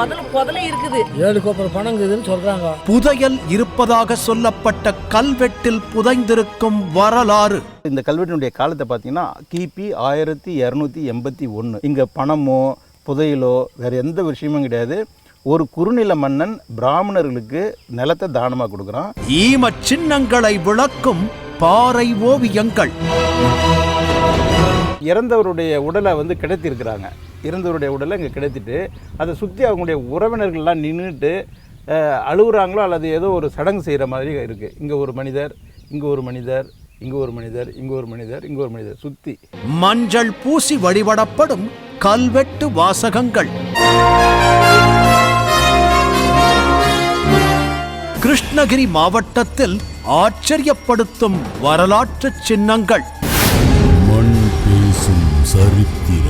புதல புதல இருக்குது. ஏழு கோப்பர் பணம் இருக்குதுன்னு சொல்றாங்க. புதையல் இருப்பதாக சொல்லப்பட்ட கல்வெட்டில் புதைந்திருக்கும் வரலாறு. இந்த கல்வெட்டினுடைய காலத்தை பார்த்தீங்கன்னா கிபி ஆயிரத்தி இரநூத்தி எண்பத்தி ஒன்று இங்கே பணமோ புதையலோ வேறு எந்த விஷயமும் கிடையாது. ஒரு குறுநில மன்னன் பிராமணர்களுக்கு நிலத்தை தானமாக கொடுக்குறான். ஈம சின்னங்களை விளக்கும் பாறை ஓவியங்கள். இறந்தவருடைய உடலை வந்து கிடைத்திருக்கிறாங்க இறந்தவருடைய உடலை இங்கே கிடைத்திட்டு அதை சுற்றி அவங்களுடைய உறவினர்கள்லாம் நின்றுட்டு அழுகுறாங்களோ அல்லது ஏதோ ஒரு சடங்கு செய்கிற மாதிரி இருக்குது இங்கே ஒரு மனிதர் இங்கே ஒரு மனிதர் இங்கே ஒரு மனிதர் இங்கே ஒரு மனிதர் இங்கே ஒரு மனிதர். சுற்றி மஞ்சள் பூசி வழிபடப்படும் கல்வெட்டு வாசகங்கள். கிருஷ்ணகிரி மாவட்டத்தில் ஆச்சரியப்படுத்தும் வரலாற்று சின்னங்கள். மண் பேசும் சரித்திரம்.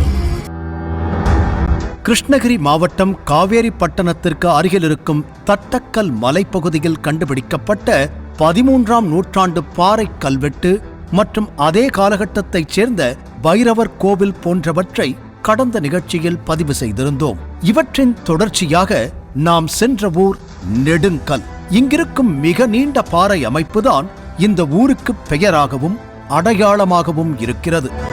கிருஷ்ணகிரி மாவட்டம் காவேரி பட்டணத்திற்கு அருகில் இருக்கும் தட்டக்கல் மலைப்பகுதியில் கண்டுபிடிக்கப்பட்ட பதிமூன்றாம் நூற்றாண்டு பாறை கல்வெட்டு மற்றும் அதே காலகட்டத்தைச் சேர்ந்த பைரவர் கோவில் போன்றவற்றை கடந்த நிகழ்ச்சியில் பதிவு செய்திருந்தோம். இவற்றின் தொடர்ச்சியாக நாம் சென்ற ஊர் நெடுங்கல். இங்கிருக்கும் மிக நீண்ட பாறை அமைப்புதான் இந்த ஊருக்கு பெயராகவும் அடையாளமாகவும் இருக்கிறது.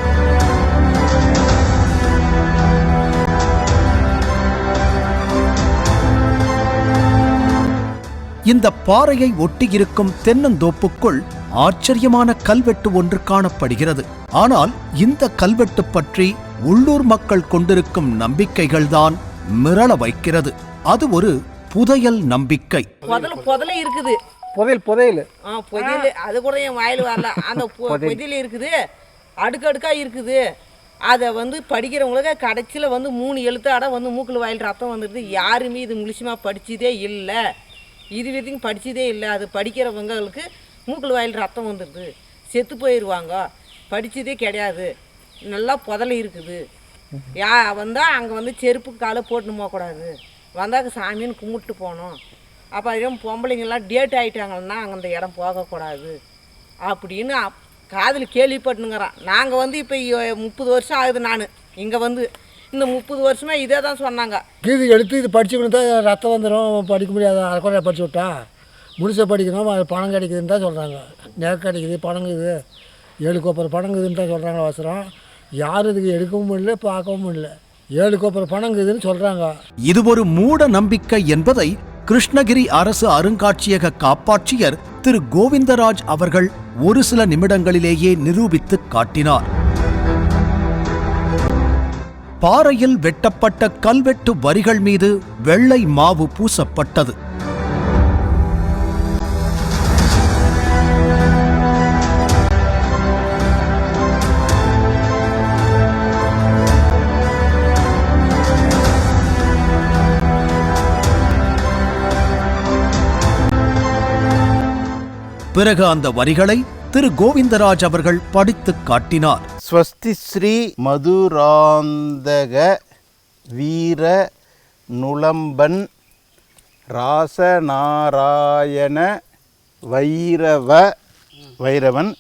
இந்த பாறையை ஒட்டியிருக்கும் தென்னந்தோப்புக்குள் ஆச்சரியமான கல்வெட்டு ஒன்று காணப்படுகிறது. ஆனால் இந்த கல்வெட்டு பற்றி உள்ளூர் மக்கள் கொண்டிருக்கும் நம்பிக்கைகள்தான் மிரள வைக்கிறது. அது ஒரு புதையல் நம்பிக்கை. புதல புதல இருக்குது. புதையல் புதையல். ஆ புதையல். அது கூட என் வாயில் வரல. அந்த புதையல். இருக்குது. அடுக்கடுக்கா இருக்குது. அதை வந்து படிக்கிறவங்களுக்கு கடைசியில் வந்து மூணு எழுத்தாட வந்து மூக்கில் வாயில் ரத்தம் வந்துடுது யாருமே இது முழுசுமாக படிச்சதே இல்லை. இது வரைக்கும் படித்ததே இல்லை. அது படிக்கிறவங்களுக்கு மூக்கில் வாயில் ரத்தம் வந்துடுது செத்து போயிடுவாங்க படித்ததே கிடையாது. நல்லா புதல இருக்குது. யா வந்தால் அங்கே வந்து செருப்பு காலை போட்டுன்னு போகக்கூடாது வந்தாக்க சாமின்னு கும்பிட்டு போகணும். அப்போ அதே பொம்பளைங்கெல்லாம் டேட் ஆகிட்டாங்கன்னா அங்கே அந்த இடம் போகக்கூடாது. அப்படின்னு காதில் கேள்விப்பட்டுங்கிறான் நாங்கள் வந்து இப்போ முப்பது வருஷம் ஆகுது நான். இங்கே வந்து இந்த முப்பது வருஷமாக இதே தான் சொன்னாங்க. கீது எடுத்து இது படிச்சுக்கணும் தான் ரத்தம் வந்துடும் படிக்க முடியாது கூட படிச்சு விட்டா. முழுசாக படிக்கணும் அது பணம் கிடைக்குதுன்னு தான் சொல்கிறாங்க நேர் கிடைக்குது பணம் இருக்குது. ஏழு கோப்பர் பணம் இருக்குதுன்னு தான் சொல்கிறாங்க அவசரம் யாரும் இதுக்கு எடுக்கவும் முடியல பார்க்கவும் முடியல. ஏழு கோப்பர் பணம் இருக்குதுன்னு சொல்கிறாங்க இது ஒரு மூட நம்பிக்கை என்பதை கிருஷ்ணகிரி அரசு அருங்காட்சியக காப்பாட்சியர் திரு கோவிந்தராஜ் அவர்கள் ஒரு சில நிமிடங்களிலேயே நிரூபித்து காட்டினார். பாறையில் வெட்டப்பட்ட கல்வெட்டு வரிகள் மீது வெள்ளை மாவு பூசப்பட்டது. பிறகு அந்த வரிகளை திரு கோவிந்தராஜ் அவர்கள் படித்துக் காட்டினார். ஸ்வஸ்தி ஸ்ரீ மதுராந்தக வீர நுளம்பன் ராசநாராயண வைரவ வைரவன்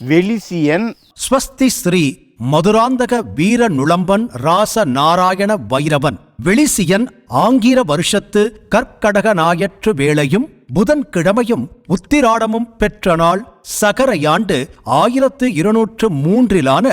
வெளிசியன் ஸ்வஸ்தி ஸ்ரீ மதுராந்தக வீர நுளம்பன் ராச நாராயண வைரவன் வெளிசியன் ஆங்கிர வருஷத்து கற்கடக நாயற்று வேளையும் புதன்கிழமையும் உத்திராடமும் பெற்ற நாள் சகரையாண்டு ஆயிரத்து இருநூற்று மூன்றிலான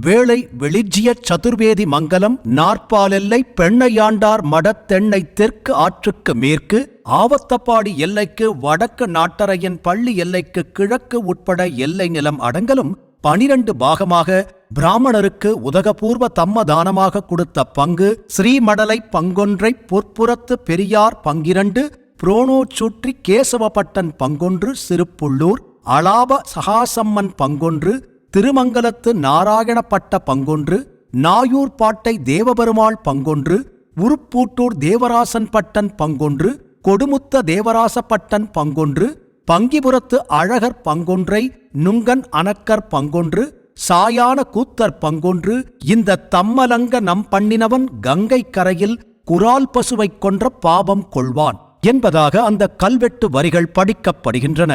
வேளை வெளிஜிய சதுர்வேதி மங்கலம் நாற்பாலெல்லை பெண்ணையாண்டார் மடத்தெண்ணை தெற்கு ஆற்றுக்கு மேற்கு ஆவத்தப்பாடி எல்லைக்கு வடக்கு நாட்டரையின் பள்ளி எல்லைக்கு கிழக்கு உட்பட எல்லை நிலம் அடங்கலும் பனிரண்டு பாகமாக பிராமணருக்கு உதகபூர்வ தம்ம தானமாக கொடுத்த பங்கு ஸ்ரீமடலை பங்கொன்றை பொற்புறத்து பெரியார் பங்கிரண்டு புரோனோ சுற்றி கேசவப்பட்டன் பங்கொன்று சிறுப்புள்ளூர் அலாப சகாசம்மன் பங்கொன்று திருமங்கலத்து நாராயணப்பட்ட பங்கொன்று நாயூர்பாட்டை தேவபெருமாள் பங்கொன்று உருப்பூட்டூர் தேவராசன் பட்டன் பங்கொன்று கொடுமுத்த தேவராசப்பட்டன் பங்கொன்று பங்கிபுரத்து அழகர் பங்கொன்றை நுங்கன் அணக்கர் பங்கொன்று சாயான கூத்தர் பங்கொன்று இந்த தம்மலங்க நம் பண்ணினவன் கங்கை கரையில் குரால் பசுவைக் கொன்ற பாபம் கொள்வான் என்பதாக அந்த கல்வெட்டு வரிகள் படிக்கப்படுகின்றன.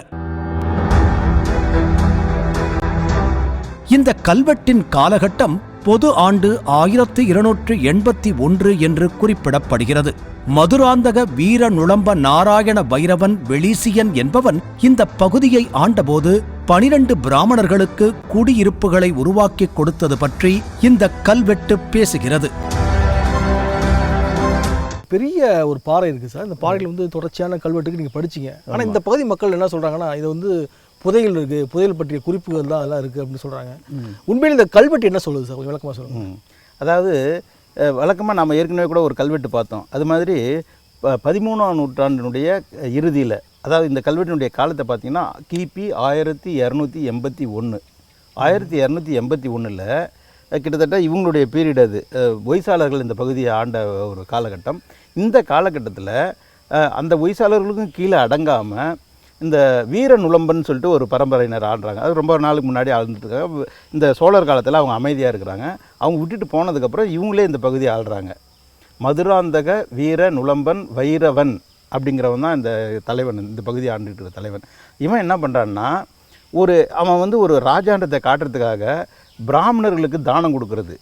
இந்த கல்வெட்டின் காலகட்டம் பொது ஆண்டு ஆயிரத்து இருநூற்று எண்பத்தி ஒன்று என்று குறிப்பிடப்படுகிறது. மதுராந்தக வீர நுளம்ப நாராயண வைரவன் வெளிசியன் என்பவன் இந்த பகுதியை ஆண்டபோது பனிரண்டு பிராமணர்களுக்கு குடியிருப்புகளை உருவாக்கிக் கொடுத்தது பற்றி இந்த கல்வெட்டு பேசுகிறது. பெரிய ஒரு பாறை இருக்குது சார். இந்த பாறையில் வந்து தொடர்ச்சியான கல்வெட்டுக்கு நீங்கள் படிச்சீங்க. ஆனால் இந்த பகுதி மக்கள் என்ன சொல்கிறாங்கன்னா இது வந்து புதையல் இருக்குது புதையல் பற்றிய குறிப்புகள் தான் அதெல்லாம் இருக்குது அப்படின்னு சொல்கிறாங்க உண்மையில் இந்த கல்வெட்டு என்ன சொல்லுது சார்? கொஞ்சம் விளக்கமாக சொல்லுங்கள். அதாவது வழக்கமாக நம்ம ஏற்கனவே கூட ஒரு கல்வெட்டு பார்த்தோம். அது மாதிரி ப- பதிமூணாம் நூற்றாண்டினுடைய இறுதியில் அதாவது இந்த கல்வெட்டினுடைய காலத்தை பார்த்தீங்கன்னா கிபி ஆயிரத்தி இரநூத்தி எண்பத்தி ஒன்று ஆயிரத்தி இரநூத்தி எண்பத்தி ஒன்றில் கிட்டத்தட்ட இவங்களுடைய பீரியட் அது. ஒய்சாளர்கள் இந்த பகுதியை ஆண்ட ஒரு காலகட்டம். இந்த காலகட்டத்தில் அந்த ஒய்சாளர்களுக்கும் கீழே அடங்காமல் இந்த வீர நுளம்பன் சொல்லிட்டு ஒரு பரம்பரையினர் ஆடுறாங்க. அது ரொம்ப நாளுக்கு முன்னாடி ஆழ்ந்துட்டுருக்காங்க. இந்த சோழர் காலத்தில் அவங்க அமைதியாக இருக்கிறாங்க. அவங்க விட்டுட்டு போனதுக்கப்புறம் இவங்களே இந்த பகுதியை ஆள்றாங்க. மதுராந்தக வீர நுழம்பன் வைரவன் அப்படிங்கிறவன் தான் இந்த தலைவன் இந்த பகுதியை ஆண்டுகிட்டு இருக்கிற தலைவன். இவன் என்ன பண்ணுறான்னா ஒரு அவன் வந்து ஒரு ராஜாண்டத்தை காட்டுறதுக்காக பிராமணர்களுக்கு தானம் கொடுக்கறது.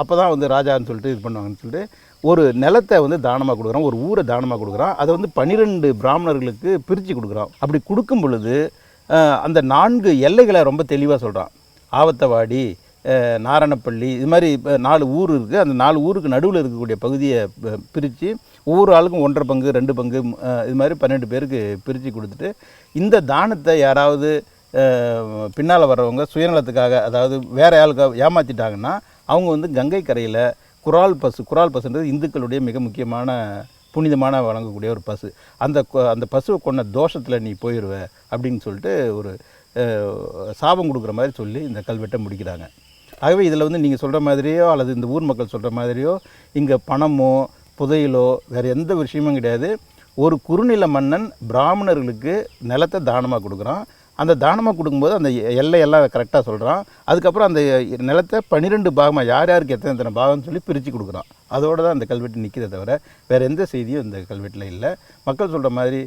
அப்போ தான் வந்து ராஜான்னு சொல்லிட்டு இது பண்ணுவாங்கன்னு சொல்லிட்டு ஒரு நிலத்தை வந்து தானமாக கொடுக்குறான் ஒரு ஊரை தானமாக கொடுக்குறான் அதை வந்து பன்னிரெண்டு பிராமணர்களுக்கு பிரித்து கொடுக்குறான். அப்படி கொடுக்கும் பொழுது அந்த நான்கு எல்லைகளை ரொம்ப தெளிவாக சொல்கிறான் ஆவத்தவாடி நாரணப்பள்ளி இது மாதிரி இப்போ நாலு ஊர் இருக்குது அந்த நாலு ஊருக்கு நடுவில் இருக்கக்கூடிய பகுதியை பிரித்து ஒவ்வொரு ஆளுக்கும் ஒன்றரை பங்கு ரெண்டு பங்கு இது மாதிரி பன்னெண்டு பேருக்கு பிரித்து கொடுத்துட்டு இந்த தானத்தை யாராவது பின்னால் வர்றவங்க சுயநலத்துக்காக அதாவது வேறு ஆளுக்காக ஏமாற்றிட்டாங்கன்னா அவங்க வந்து கங்கை கரையில் குரால் பசு குரால் பசுன்றது இந்துக்களுடைய மிக முக்கியமான புனிதமான வழங்கக்கூடிய ஒரு பசு. அந்த அந்த பசுவை கொண்ட தோஷத்தில் நீ போயிடுவ அப்படின்னு சொல்லிட்டு ஒரு சாபம் கொடுக்குற மாதிரி சொல்லி இந்த கல்வெட்டை முடிக்கிறாங்க. ஆகவே இதில் வந்து நீங்கள் சொல்கிற மாதிரியோ அல்லது இந்த ஊர் மக்கள் சொல்கிற மாதிரியோ இங்கே பணமோ புதையலோ வேறு எந்த விஷயமும் கிடையாது. ஒரு குறுநில மன்னன் பிராமணர்களுக்கு நிலத்தை தானமாக கொடுக்குறான். அந்த தானமாக கொடுக்கும்போது அந்த எ- எல்லையெல்லாம் கரெக்டாக சொல்கிறான் அதுக்கப்புறம் அந்த நிலத்தை பன்னிரெண்டு பாகமாக யார் யாருக்கு எத்தனை எத்தனை பாகம்னு சொல்லி பிரித்து கொடுக்குறான். அதோடு தான் அந்த கல்வெட்டு நிற்கிறத தவிர வேறு எந்த செய்தியும் இந்த கல்வெட்டில் இல்லை. மக்கள் சொல்கிற மாதிரி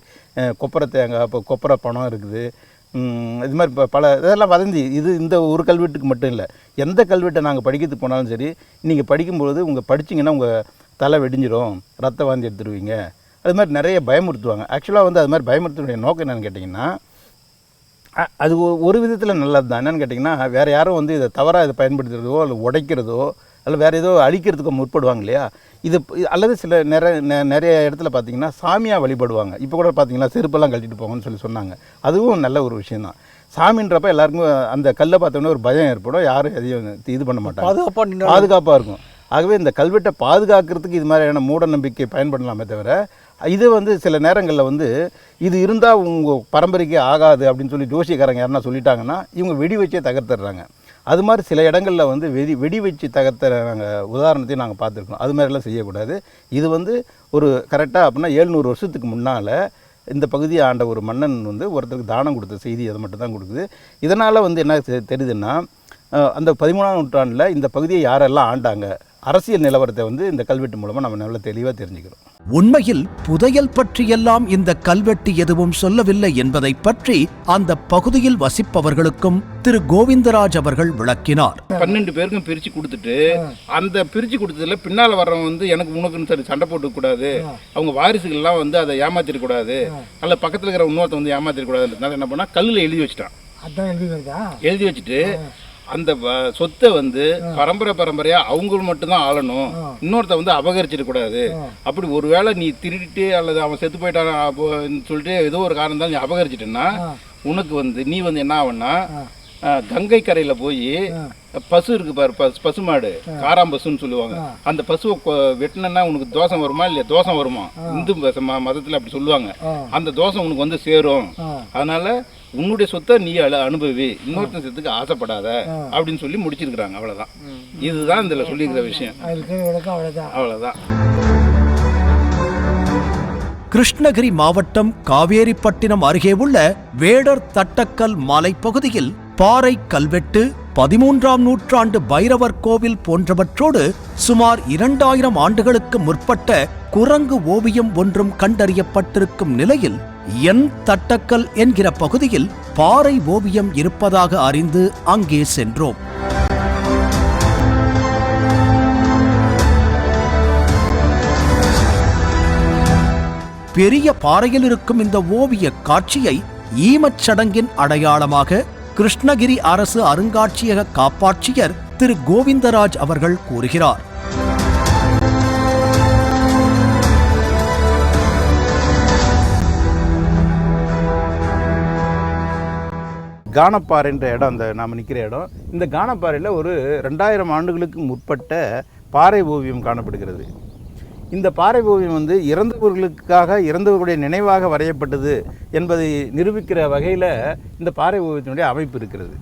கொப்பரை தேங்காய் இப்போ கொப்பரை பணம் இருக்குது. இது மாதிரி இப்போ பல இதெல்லாம் வதந்தி. இது இந்த ஒரு கல்வெட்டுக்கு மட்டும் இல்லை. எந்த கல்வெட்டை நாங்கள் படிக்கிறதுக்கு போனாலும் சரி நீங்கள் படிக்கும்பொழுது உங்கள் படிச்சீங்கன்னா உங்கள் தலை வெடிஞ்சிரும். ரத்த வாந்தி எடுத்துருவீங்க. அது மாதிரி நிறைய பயமுறுத்துவாங்க. ஆக்சுவலாக வந்து அது மாதிரி பயமுறுத்துடைய நோக்கம் என்னென்னு கேட்டிங்கன்னா அது ஒரு விதத்தில் நல்லது தான் என்னென்னு கேட்டிங்கன்னா வேறு யாரும் வந்து இதை தவறாக இதை பயன்படுத்துறதோ அல்லது உடைக்கிறதோ அல்ல வேறு ஏதோ அழிக்கிறதுக்கோ முற்படுவாங்க இல்லையா? இது அல்லது சில நிறைய நிறைய இடத்துல பார்த்தீங்கன்னா சாமியாக வழிபடுவாங்க. இப்போ கூட பார்த்தீங்கன்னா செருப்பெல்லாம் கழட்டிட்டு போங்கன்னு சொல்லி சொன்னாங்க. அதுவும் நல்ல ஒரு விஷயந்தான் சாமின்றப்ப எல்லாருக்கும் அந்த கல்லை பார்த்தோன்னே ஒரு பயம் ஏற்படும். யாரும் எதையும் இது பண்ண மாட்டாங்க. பாதுகாப்பாக பாதுகாப்பாக இருக்கும். ஆகவே இந்த கல்வெட்டை பாதுகாக்கிறதுக்கு இது மாதிரியான மூட நம்பிக்கை பயன்படலாமே தவிர இது வந்து சில நேரங்களில் வந்து இது இருந்தால் உங்கள் பரம்பரைக்கு ஆகாது அப்படின்னு சொல்லி ஜோசியக்காரங்க யாருன்னா சொல்லிட்டாங்கன்னா இவங்க வெடி வச்சே தகர்த்துடுறாங்க அது மாதிரி சில இடங்களில் வந்து வெடி வெடி வச்சு தகர்த்துற நாங்கள் உதாரணத்தையும் நாங்கள் பார்த்துருக்கோம். அது மாதிரிலாம் செய்யக்கூடாது. இது வந்து ஒரு கரெக்டாக அப்படின்னா ஏழ்நூறு வருஷத்துக்கு முன்னால் இந்த பகுதியை ஆண்ட ஒரு மன்னன் வந்து ஒருத்தருக்கு தானம் கொடுத்த செய்தி அதை மட்டும் தான் கொடுக்குது. இதனால் வந்து என்ன தெரியுதுன்னா அந்த பதிமூணாம் நூற்றாண்டில் இந்த பகுதியை யாரெல்லாம் ஆண்டாங்க? அரசியல் நிலவரத்தை வந்து இந்த கல்வெட்டு மூலமாக நம்ம நல்ல தெளிவாக தெரிஞ்சுக்கிறோம். உண்மையில் புதையல் பற்றியெல்லாம் இந்த கல்வெட்டு எதுவும் சொல்லவில்லை என்பதை பற்றி அந்த பகுதியில் வசிப்பவர்களுக்கும் திரு கோவிந்தராஜ் அவர்கள் விளக்கினார். பன்னெண்டு பேருக்கும் பிரிச்சு கொடுத்துட்டு அந்த பிரிச்சு கொடுத்ததுல பின்னால வர்றவன் வந்து எனக்கு உனக்குன்னு சரி சண்டை போட்டுக்க கூடாது. அவங்க வாரிசுகள் எல்லாம் வந்து அதை ஏமாத்திட கூடாது. அல்ல பக்கத்துல இருக்கிற இன்னொருத்த வந்து ஏமாத்திட கூடாதுன்றதுனால என்ன பண்ணா கல்லுல எழுதி வச்சுட்டான். அதான் எழுதி வருதா எழுதி வச்சுட்டு அந்த சொத்தை வந்து பரம்பரை பரம்பரையா அவங்க மட்டும்தான் ஆளணும். இன்னொருத்த வந்து அபகரிச்சிட கூடாது. அப்படி ஒருவேளை நீ திருடிட்டு அல்லது அவன் செத்து போயிட்டான் சொல்லிட்டு ஏதோ ஒரு காரணம் தான் நீ அபகரிச்சிட்டேன்னா உனக்கு வந்து நீ வந்து என்ன ஆவன்னா கங்கை கரையில போய் பசு இருக்கு பாரு பசு பசுமாடு காராம் பசுன்னு சொல்லுவாங்க. அந்த பசுவை வெட்டினன்னா உனக்கு தோஷம் வருமா இல்லையா? தோஷம் வருமா? இந்து மதத்துல அப்படி சொல்லுவாங்க. அந்த தோஷம் உனக்கு வந்து சேரும். அதனால உன்னுடைய சொத்தை நீ அழ அனுபவி. இன்னொருத்தன் சொத்துக்கு ஆசைப்படாத அப்படின்னு சொல்லி முடிச்சிருக்கிறாங்க. அவ்வளவுதான். இதுதான் இதுல சொல்லியிருக்கிற விஷயம். அவ்வளோதான் கிருஷ்ணகிரி மாவட்டம் காவேரிப்பட்டினம் அருகே உள்ள வேடர் தட்டக்கல் மலைப்பகுதியில் பாறை கல்வெட்டு பதிமூன்றாம் நூற்றாண்டு பைரவர் கோவில் போன்றவற்றோடு சுமார் இரண்டாயிரம் ஆண்டுகளுக்கு முற்பட்ட குரங்கு ஓவியம் ஒன்றும் கண்டறியப்பட்டிருக்கும் நிலையில் என் தட்டக்கல் என்கிற பகுதியில் பாறை ஓவியம் இருப்பதாக அறிந்து அங்கே சென்றோம். பெரிய பாறையில் இருக்கும் இந்த ஓவிய காட்சியை ஈமச்சடங்கின் அடையாளமாக கிருஷ்ணகிரி அரசு அருங்காட்சியக காப்பாட்சியர் திரு கோவிந்தராஜ் அவர்கள் கூறுகிறார். கானப்பாறைன்ற இடம் அந்த நாம் நிற்கிற இடம் இந்த கானப்பாறையில் ஒரு ரெண்டாயிரம் ஆண்டுகளுக்கு முற்பட்ட பாறை ஓவியம் காணப்படுகிறது. இந்த பாறை ஓவியம் வந்து இறந்தவர்களுக்காக இறந்தவர்களுடைய நினைவாக வரையப்பட்டது என்பதை நிரூபிக்கிற வகையில் இந்த பாறை ஓவியத்தினுடைய அமைப்பு இருக்கிறது.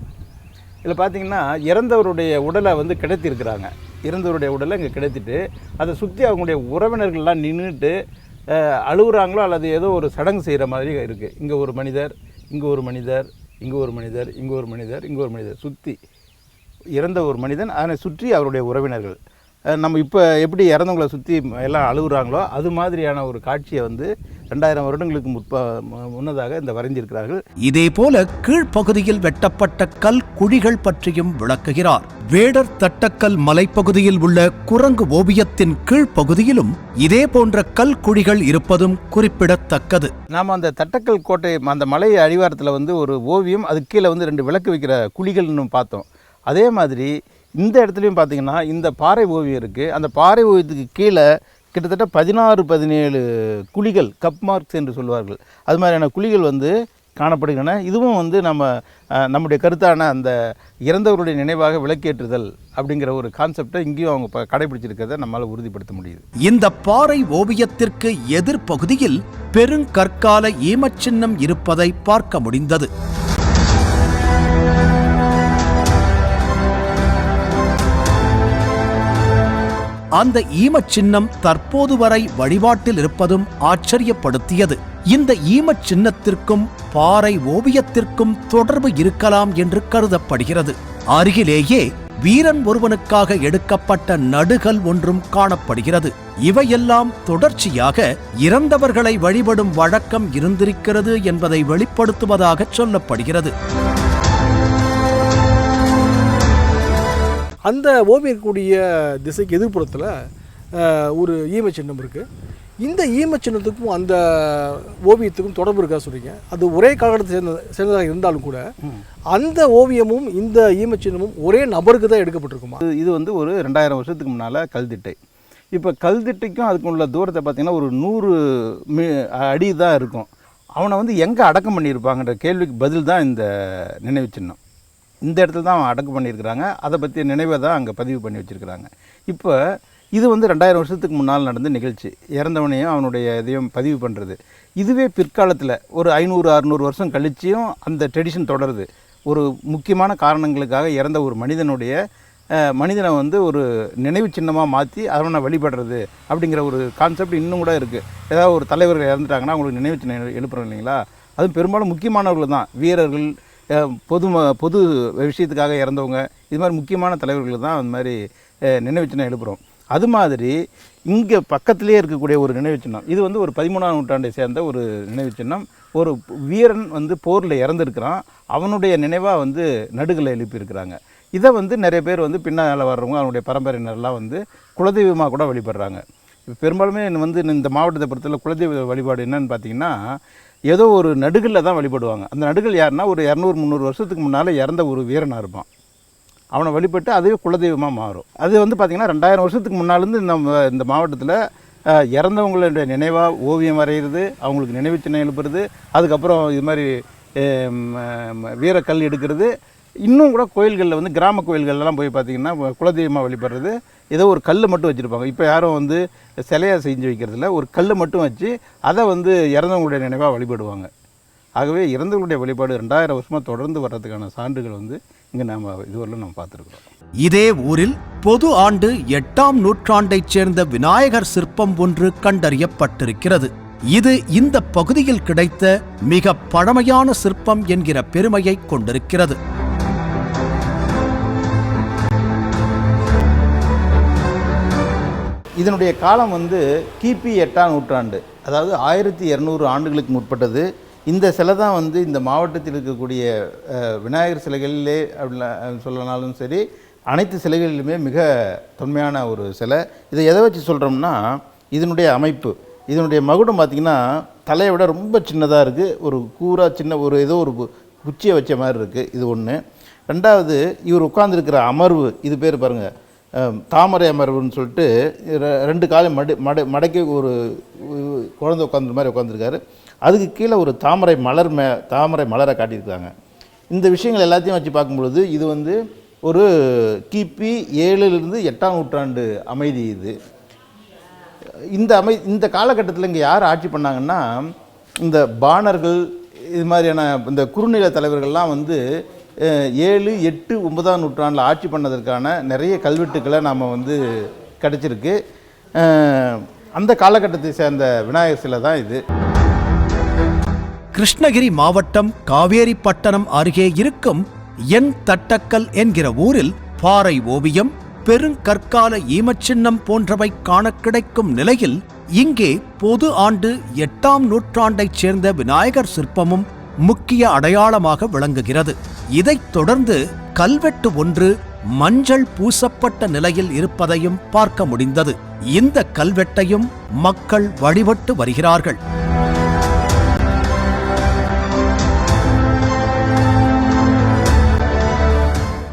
இதில் பார்த்தீங்கன்னா இறந்தவருடைய உடலை வந்து கிடத்திருக்கிறாங்க. இறந்தவருடைய உடலை இங்கே கிடத்திட்டு அதை சுற்றி அவங்களுடைய உறவினர்கள்லாம் நின்றுட்டு அழுகுறாங்களோ அல்லது ஏதோ ஒரு சடங்கு செய்கிற மாதிரி இருக்குது இங்கே ஒரு மனிதர் இங்கே ஒரு மனிதர் இங்கே ஒரு மனிதர் இங்கே ஒரு மனிதர் இங்கே ஒரு மனிதர் சுற்றி இறந்த ஒரு மனிதன் அதனை சுற்றி அவருடைய உறவினர்கள். நம்ம இப்போ எப்படி இறந்தவங்களை சுற்றி எல்லாம் அழுகுறாங்களோ அது மாதிரியான ஒரு காட்சியை வந்து ரெண்டாயிரம் வருடங்களுக்கு முற்ப முன்னதாக இந்த வரைந்திருக்கிறார்கள். இதேபோல கீழ்ப்பகுதியில் வெட்டப்பட்ட கல் குழிகள் பற்றியும் விளக்குகிறார். வேடர் தட்டக்கல் மலைப்பகுதியில் உள்ள குரங்கு ஓவியத்தின் கீழ்ப்பகுதியிலும் இதே போன்ற கல் குழிகள் இருப்பதும் குறிப்பிடத்தக்கது. நாம் அந்த தட்டக்கல் கோட்டை அந்த மலை அடிவாரத்தில் வந்து ஒரு ஓவியம் அது கீழே வந்து ரெண்டு விளக்கு வைக்கிற குழிகள்னு பார்த்தோம். அதே மாதிரி இந்த இடத்துலையும் பார்த்தீங்கன்னா இந்த பாறை ஓவியம் இருக்குது அந்த பாறை ஓவியத்துக்கு கீழே கிட்டத்தட்ட பதினாறு பதினேழு குழிகள் கப் மார்க்ஸ் என்று சொல்வார்கள். அது மாதிரியான குழிகள் வந்து காணப்படுகின்றன. இதுவும் வந்து நம்ம நம்முடைய கருத்தான அந்த இறந்தவருடைய நினைவாக விளக்கேற்றுதல் அப்படிங்கிற ஒரு கான்செப்டை இங்கேயும் அவங்க ப- கடைபிடிச்சிருக்கிறத நம்மளால் உறுதிப்படுத்த முடியுது. இந்த பாறை ஓவியத்திற்கு எதிர்ப்பகுதியில் பெருங்கற்கால ஈமச்சின்னம் இருப்பதை பார்க்க முடிந்தது. அந்த ஈமச் சின்னம் தற்போது வரை வழிபாட்டில் இருப்பதும் ஆச்சரியப்படுத்தியது. இந்த ஈமச் சின்னத்திற்கும் பாறை ஓவியத்திற்கும் தொடர்பு இருக்கலாம் என்று கருதப்படுகிறது. அருகிலேயே வீரன் ஒருவனுக்காக எடுக்கப்பட்ட நடுகல் ஒன்றும் காணப்படுகிறது. இவையெல்லாம் தொடர்ச்சியாக இறந்தவர்களை வழிபடும் வழக்கம் இருந்திருக்கிறது என்பதை வெளிப்படுத்துவதாக சொல்லப்படுகிறது. அந்த ஓவியம் இருக்கக்கூடிய திசைக்கு எதிர்ப்புறத்தில் ஒரு ஈம சின்னம் இருக்குது இந்த ஈம சின்னத்துக்கும் அந்த ஓவியத்துக்கும் தொடர்பு இருக்கா சொல்றீங்க? அது ஒரே காலகட்டத்தை சேர்ந்த சேர்ந்ததாக இருந்தாலும் கூட அந்த ஓவியமும் இந்த ஈம சின்னமும் ஒரே நபருக்கு தான் எடுக்கப்பட்டிருக்குமா? இது இது வந்து ஒரு ரெண்டாயிரம் வருஷத்துக்கு முன்னால் கல்திட்டை இப்போ கல்திட்டைக்கும் அதுக்கு உள்ள தூரத்தை பார்த்தீங்கன்னா ஒரு நூறு மீ அடி தான் இருக்கும். அவனை வந்து எங்கே அடக்கம் பண்ணியிருப்பாங்கன்ற கேள்விக்கு பதில் தான் இந்த நினைவு சின்னம். இந்த இடத்துல தான் அவன் பண்ணியிருக்கிறாங்க. அதை பற்றி நினைவை தான் அங்கே பதிவு பண்ணி வச்சுருக்கிறாங்க. இப்போ இது வந்து ரெண்டாயிரம் வருஷத்துக்கு முன்னால் நடந்த நிகழ்ச்சி. இறந்தவனையும் அவனுடைய இதையும் பதிவு பண்ணுறது. இதுவே பிற்காலத்தில் ஒரு ஐநூறு அறுநூறு வருஷம் கழிச்சியும் அந்த ட்ரெடிஷன் தொடருது. ஒரு முக்கியமான காரணங்களுக்காக இறந்த ஒரு மனிதனுடைய மனிதனை வந்து ஒரு நினைவு சின்னமாக மாற்றி அவனை வழிபடுறது அப்படிங்கிற ஒரு கான்செப்ட் இன்னும் கூட இருக்குது ஏதாவது ஒரு தலைவர்கள் இறந்துட்டாங்கன்னா அவங்களுக்கு நினைவு சின்னம் எழுப்புறோம் இல்லைங்களா? அதுவும் பெரும்பாலும் முக்கியமானவர்கள் தான். வீரர்கள் பொது ம- பொது விஷயத்துக்காக இறந்தவங்க இது மாதிரி முக்கியமான தலைவர்கள் தான் அந்த மாதிரி அஹ், நினைவு சின்னம் எழுப்புகிறோம் அது மாதிரி இங்கே பக்கத்திலே இருக்கக்கூடிய ஒரு நினைவு சின்னம் இது வந்து ஒரு பதிமூணாம் நூற்றாண்டை சேர்ந்த ஒரு நினைவு சின்னம் ஒரு வீரன் வந்து போரில் இறந்துருக்கிறான். அவனுடைய நினைவாக வந்து நடுகளை எழுப்பியிருக்கிறாங்க. இதை வந்து நிறைய பேர் வந்து பின்னால் வர்றவங்க அவனுடைய பரம்பரையினர்லாம் வந்து குலதெய்வமாக கூட வழிபடுறாங்க. பெரும்பாலுமே வந்து இந்த மாவட்டத்தை பொறுத்தவரை குலதெய்வ வழிபாடு என்னன்னு பார்த்தீங்கன்னா ஏதோ ஒரு நடுகளில் தான் வழிபடுவாங்க. அந்த நடுகள் யாருன்னா ஒரு இரநூறு முந்நூறு வருஷத்துக்கு முன்னால் இறந்த ஒரு வீரனாக இருப்பான். அவனை வழிபட்டு அதுவே குலதெய்வமாக மாறும். அது வந்து பார்த்திங்கன்னா ரெண்டாயிரம் வருஷத்துக்கு முன்னாலேருந்து நம்ம இந்த மாவட்டத்தில் இறந்தவங்களுடைய நினைவாக ஓவியம் வரைகிறது அவங்களுக்கு நினைவு சின்னம் எழுப்புறது அதுக்கப்புறம் இது மாதிரி வீரக்கல் எடுக்கிறது. இன்னும் கூட கோயில்களில் வந்து கிராம கோயில்கள்லாம் போய் பார்த்திங்கன்னா குலதெய்வமாக வழிபடுறது. ஏதோ ஒரு கல் மட்டும் வச்சுருப்பாங்க. இப்போ யாரும் வந்து சிலையாக செஞ்சு வைக்கிறதில்ல. ஒரு கல் மட்டும் வச்சு அதை வந்து இறந்தவங்களுடைய நினைவாக வழிபடுவாங்க. ஆகவே இறந்தவர்களுடைய வழிபாடு ரெண்டாயிரம் வருஷமாக தொடர்ந்து வர்றதுக்கான சான்றுகள் வந்து இங்கே நாம் இதுவரையிலும் நம்ம பார்த்துருக்கோம் இதே ஊரில் பொது ஆண்டு எட்டாம் நூற்றாண்டைச் சேர்ந்த விநாயகர் சிற்பம் ஒன்று கண்டறியப்பட்டிருக்கிறது. இது இந்த பகுதியில் கிடைத்த மிக பழமையான சிற்பம் என்கிற பெருமையை கொண்டிருக்கிறது. இதனுடைய காலம் வந்து கிபி எட்டாம் நூற்றாண்டு. அதாவது ஆயிரத்தி இரநூறு ஆண்டுகளுக்கு முற்பட்டது. இந்த சிலை தான் வந்து இந்த மாவட்டத்தில் இருக்கக்கூடிய விநாயகர் சிலைகளிலே அப்படிலாம் சொல்லனாலும் சரி அனைத்து சிலைகளிலுமே மிக தொன்மையான ஒரு சிலை. இதை எதை வச்சு சொல்கிறோம்னா இதனுடைய அமைப்பு. இதனுடைய மகுடம் பார்த்திங்கன்னா தலையை விட ரொம்ப சின்னதாக இருக்குது ஒரு கூரா சின்ன ஒரு ஏதோ ஒரு குச்சியை வச்ச மாதிரி இருக்குது இது ஒன்று ரெண்டாவது இவர் உட்கார்ந்துருக்கிற அமர்வு இது பேர் பாருங்கள் தாமரை அமர்வுன்னு சொல்லிட்டு ரெ- ரெண்டு காலையும் மடு மட மடக்கி ஒரு குழந்தை உட்காந்துற மாதிரி உட்காந்துருக்காரு அதுக்கு கீழே ஒரு தாமரை மலர் மே தாமரை மலரை காட்டியிருக்காங்க. இந்த விஷயங்கள் எல்லாத்தையும் வச்சு பார்க்கும்பொழுது இது வந்து ஒரு கிபி ஏழுலேருந்து எட்டாம் நூற்றாண்டு அமைதி இது. இந்த அமை இந்த காலகட்டத்தில் இங்கே யார் ஆட்சி பண்ணாங்கன்னா இந்த பாணர்கள் இது மாதிரியான இந்த குறுநில தலைவர்கள்லாம் வந்து ஏழு எட்டு ஒன்பதாம் நூற்றாண்டில் ஆட்சி பண்ணதற்கான நிறைய கல்வெட்டுக்களை நாம் வந்து கிடச்சிருக்கு. அந்த காலகட்டத்தை சேர்ந்த விநாயகர் சிலை தான் இது. கிருஷ்ணகிரி மாவட்டம் காவேரிப்பட்டணம் அருகே இருக்கும் என் தட்டக்கல் என்கிற ஊரில் பாறை ஓவியம் பெருங்கற்கால ஈமச்சின்னம் போன்றவை காண கிடைக்கும் நிலையில் இங்கே பொது ஆண்டு எட்டாம் நூற்றாண்டைச் சேர்ந்த விநாயகர் சிற்பமும் முக்கிய அடையாளமாக விளங்குகிறது. இதைத் தொடர்ந்து கல்வெட்டு ஒன்று மஞ்சள் பூசப்பட்ட நிலையில் இருப்பதையும் பார்க்க முடிந்தது. இந்த கல்வெட்டையும் மக்கள் வழிபட்டு வருகிறார்கள்.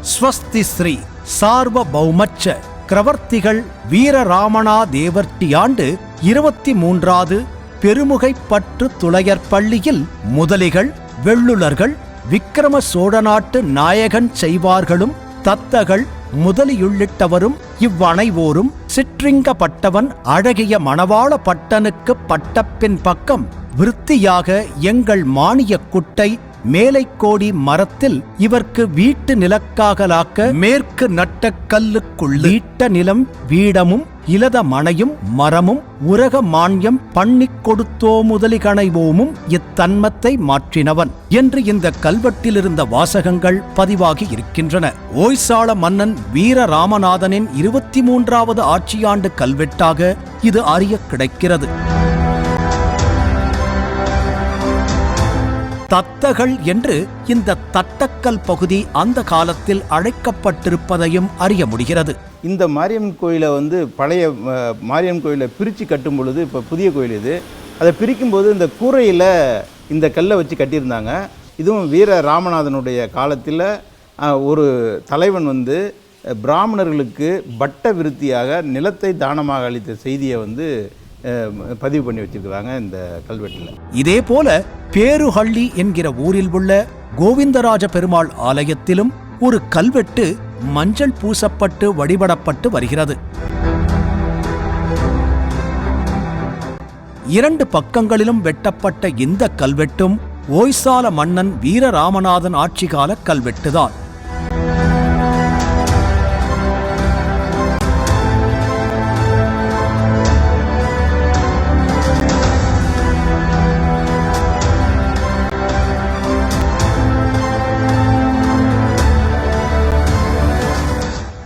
ஸ்வஸ்தி ஸ்ரீ சார்வபௌமச்ச கிரவர்த்திகள் வீரராமனா தேவர்த்தி ஆண்டு இருபத்தி மூன்றாவது பெருமுகைப்பற்று துளையர் பள்ளியில் முதலிகள் வெள்ளுலர்கள் விக்கிரம சோழநாட்டு நாயகன் செய்வார்களும் தத்தகள் முதலியுள்ளிட்டவரும் இவ்வனைவோரும் சிற்றிங்கப்பட்டவன் அழகிய மணவாள பட்டனுக்கு பட்டப்பின் பக்கம் விருத்தியாக எங்கள் மானியக் குட்டை மேலைக்கோடி மரத்தில் இவர்க்கு வீட்டு நிலக்காகலாக்க மேற்கு நட்ட கல்லுக்குள்ளீட்ட நிலம் வீடமும் இலத மனையும் மரமும் உரக மான்யம் பண்ணிக் கொடுத்தோ முதலிகணைவோமும் இத்தன்மத்தை மாற்றினவன் என்று இந்த கல்வெட்டில் இருந்த வாசகங்கள் பதிவாகி இருக்கின்றன. ஓய்சாள மன்னன் வீர ராமநாதனின் இருபத்தி மூன்றாவது ஆட்சியாண்டு கல்வெட்டாக இது அறிய கிடைக்கிறது. தத்தகள் என்று இந்த தட்டக்கல் பகுதி அந்த காலத்தில் அழைக்கப்பட்டிருப்பதையும் அறிய முடிகிறது. இந்த மாரியம்மன் கோயிலை வந்து பழைய மாரியம்மன் கோயிலை பிரித்து கட்டும் பொழுது இப்போ புதிய கோயில் இது. அதை பிரிக்கும்போது இந்த கூரையில் இந்த கல்லை வச்சு கட்டியிருந்தாங்க. இதுவும் வீர ராமநாதனுடைய காலத்தில் ஒரு தலைவன் வந்து பிராமணர்களுக்கு பட்ட விருத்தியாக நிலத்தை தானமாக அளித்த செய்தியை வந்து பதிவு பண்ணி வச்சிருக்கிறாங்க இந்த கல்வெட்டில். இதே போல பேருஹள்ளி என்கிற ஊரில் உள்ள கோவிந்தராஜ பெருமாள் ஆலயத்திலும் ஒரு கல்வெட்டு மஞ்சள் பூசப்பட்டு வழிபடப்பட்டு வருகிறது. இரண்டு பக்கங்களிலும் வெட்டப்பட்ட இந்த கல்வெட்டும் ஓய்சால மன்னன் வீரராமநாதன் ஆட்சிகால கல்வெட்டுதான்.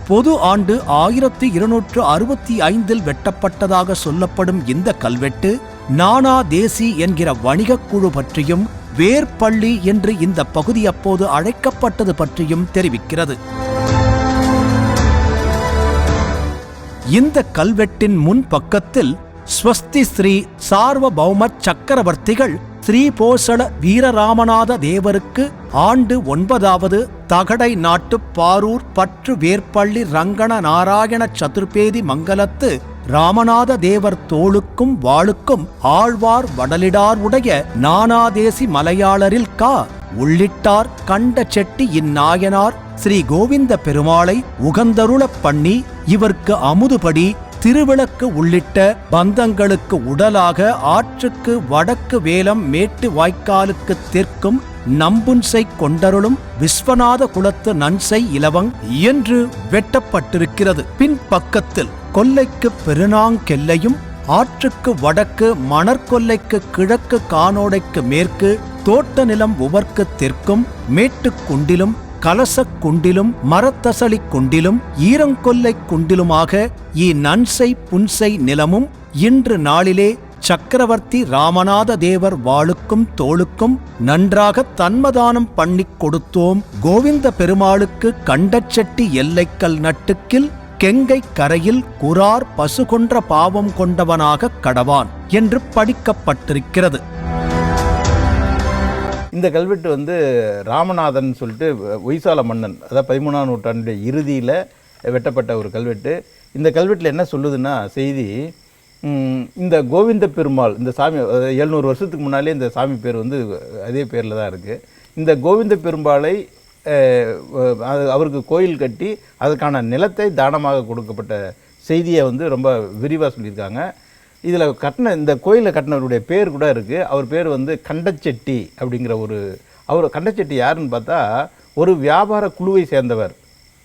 பொது ஆண்டு ஆயிரத்தி இருநூற்று அறுபத்தி ஐந்தில் வெட்டப்பட்டதாக சொல்லப்படும் இந்த கல்வெட்டு நானா தேசி என்கிற வணிகக் குழு பற்றியும் வேர்பள்ளி என்று இந்த பகுதி அப்போது அழைக்கப்பட்டது பற்றியும் தெரிவிக்கிறது. இந்த கல்வெட்டின் முன் பக்கத்தில் ஸ்வஸ்தி ஸ்ரீ சார்வபௌம சக்கரவர்த்திகள் ஸ்ரீபோசள வீரராமநாத தேவருக்கு ஆண்டு ஒன்பதாவது தகடை நாட்டு பாரூர் பற்று வேர்பள்ளி ரங்கண நாராயண சதுர்பேதி மங்கலத்து ராமநாத தேவர் தோளுக்கும் வாளுக்கும் ஆழ்வார் வடலிடார் உடைய நானாதேசி மலையாளரில் கா உள்ளிட்டார் கண்ட செட்டி இந்நாயனார் ஸ்ரீ கோவிந்த பெருமாளை உகந்தருளப் பண்ணி இவர்க்கு அமுதுபடி திருவிளக்கு உள்ளிட்ட பந்தங்களுக்கு உடலாக ஆற்றுக்கு வடக்கு வேலம் மேட்டு வாய்க்காலுக்கு தெற்கும் நம்புன்சை கொண்டருளும் விஸ்வநாத குலத்து நன்சை இலவங் என்று வெட்டப்பட்டிருக்கிறது. பின் பக்கத்தில் கொல்லைக்கு பெருநாங்கெல்லையும் ஆற்றுக்கு வடக்கு மணற்கொல்லைக்கு கிழக்கு கானோடைக்கு மேற்கு தோட்ட நிலம் உவர்க்கு தெற்கும் மேட்டுக் குண்டிலும் கலசக் குண்டிலும் மரத்தசலிக் குண்டிலும் ஈரங்கொல்லைக் குண்டிலுமாக இ நன்சை புன்சை நிலமும் இன்று நாளிலே சக்கரவர்த்தி ராமநாத தேவர் வாளுக்கும் தோளுக்கும் நன்றாக தன்மதானம் பண்ணிக் கொடுத்தோம். கோவிந்த பெருமாளுக்கு கண்டச்செட்டி எல்லைக்கல் நட்டுக்கில் கெங்கை கரையில் குரார் பசு கொன்ற பாவம் கொண்டவனாக கடவான் என்று படிக்கப்பட்டிருக்கிறது. இந்த கல்வெட்டு வந்து ராமநாதன் சொல்லிட்டு ஒய்சால மன்னன் அதாவது பதிமூணாம் நூற்றாண்டுடைய இறுதியில் வெட்டப்பட்ட ஒரு கல்வெட்டு. இந்த கல்வெட்டில் என்ன சொல்லுதுன்னா செய்தி இந்த கோவிந்த பெருமாள் இந்த சாமி எழுநூறு வருஷத்துக்கு முன்னாலே இந்த சாமி பேர் வந்து அதே பேரில் தான் இருக்குது இந்த கோவிந்த பெருமாளை அவருக்கு கோயில் கட்டி அதுக்கான நிலத்தை தானமாக கொடுக்கப்பட்ட செய்தியை வந்து ரொம்ப விரிவாக சொல்லியிருக்காங்க. இதில் கட்டின இந்த கோயிலை கட்டினவருடைய பேர் கூட இருக்குது அவர் பேர் வந்து கண்டச்செட்டி அப்படிங்கிற ஒரு அவர் கண்டச்செட்டி யாருன்னு பார்த்தா ஒரு வியாபார குழுவை சேர்ந்தவர்.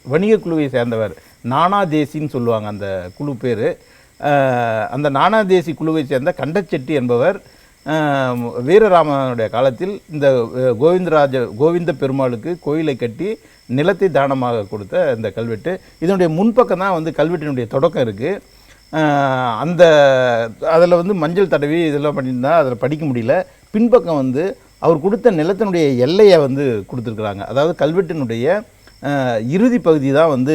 வணிக குழுவை சேர்ந்தவர். நானாதேசின்னு சொல்லுவாங்க அந்த குழு பேர். அந்த நானாதேசி குழுவை சேர்ந்த கண்டச்செட்டி என்பவர் வீரராமனுடைய காலத்தில் இந்த கோவிந்தராஜ கோவிந்த பெருமாளுக்கு கோயிலை கட்டி நிலத்தை தானமாக கொடுத்த இந்த கல்வெட்டு. இதனுடைய முன்பக்கம் தான் வந்து கல்வெட்டினுடைய தொடக்கம் இருக்குது அந்த அதில் வந்து மஞ்சள் தடவி இதெல்லாம் பண்ணியிருந்தா அதில் படிக்க முடியல. பின்பக்கம் வந்து அவர் கொடுத்த நிலத்தினுடைய எல்லையை வந்து கொடுத்துருக்குறாங்க. அதாவது கல்வெட்டினுடைய இறுதி பகுதி தான் வந்து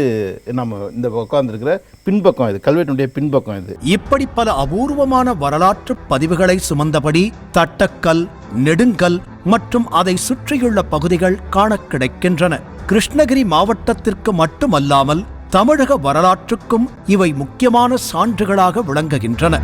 நம்ம இந்த உட்காந்துருக்கிற பின்பக்கம் இது கல்வெட்டினுடைய பின்பக்கம் இது. இப்படி பல அபூர்வமான வரலாற்று பதிவுகளை சுமந்தபடி தட்டக்கல் நெடுங்கல் மற்றும் அதை சுற்றியுள்ள பகுதிகள் காண கிடைக்கின்றன. கிருஷ்ணகிரி மாவட்டத்திற்கு மட்டுமல்லாமல் தமிழக வரலாற்றுக்கும் இவை முக்கியமான சான்றுகளாக விளங்குகின்றன.